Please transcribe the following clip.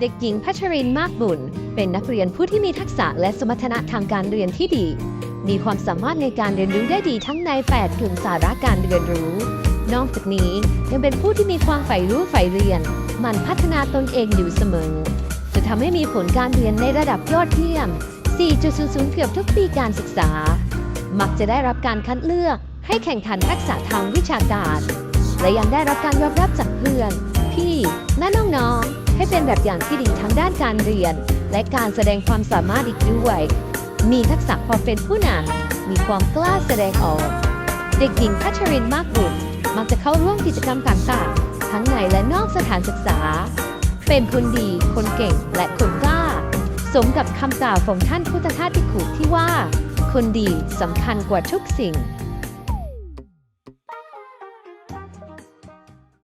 เด็กหญิงพัชรินมากบุญ เป็นนักเรียนผู้ที่มีทักษะและสมรรถนะทางการเรียนที่ดี มีความสามารถในการเรียนรู้ได้ดีทั้งใน8กลุ่มสาระการเรียนรู้ นอกจากนี้ยังเป็นผู้ที่มีความใฝ่รู้ใฝ่เรียนหมันพัฒนาตนเองอยู่เสมอ จะทำให้มีผลการเรียนในระดับยอดเยี่ยม 4.00 เกือบทุกปีการศึกษา มักจะได้รับการคัดเลือกให้แข่งขันทักษะทางวิชาการ และยังได้รับการยอมรับจากเพื่อน พี่และน้องๆ ให้เป็นแบบอย่างที่ดีทั้งด้านการเรียน และการแสดงความสามารถอีกด้วย มีทักษะพอเป็นผู้นำมีความกล้าแสดงออก เด็กหญิงพัชรินมากบุญมักจะเข้าร่วมกิจกรรมต่างๆ ทั้งในและนอกสถานศึกษา เป็นคนดี คนเก่ง และคนกล้า สมกับคำกล่าวของท่านพุทธทาสพิขุที่ว่า คนดีสำคัญกว่าทุกสิ่ง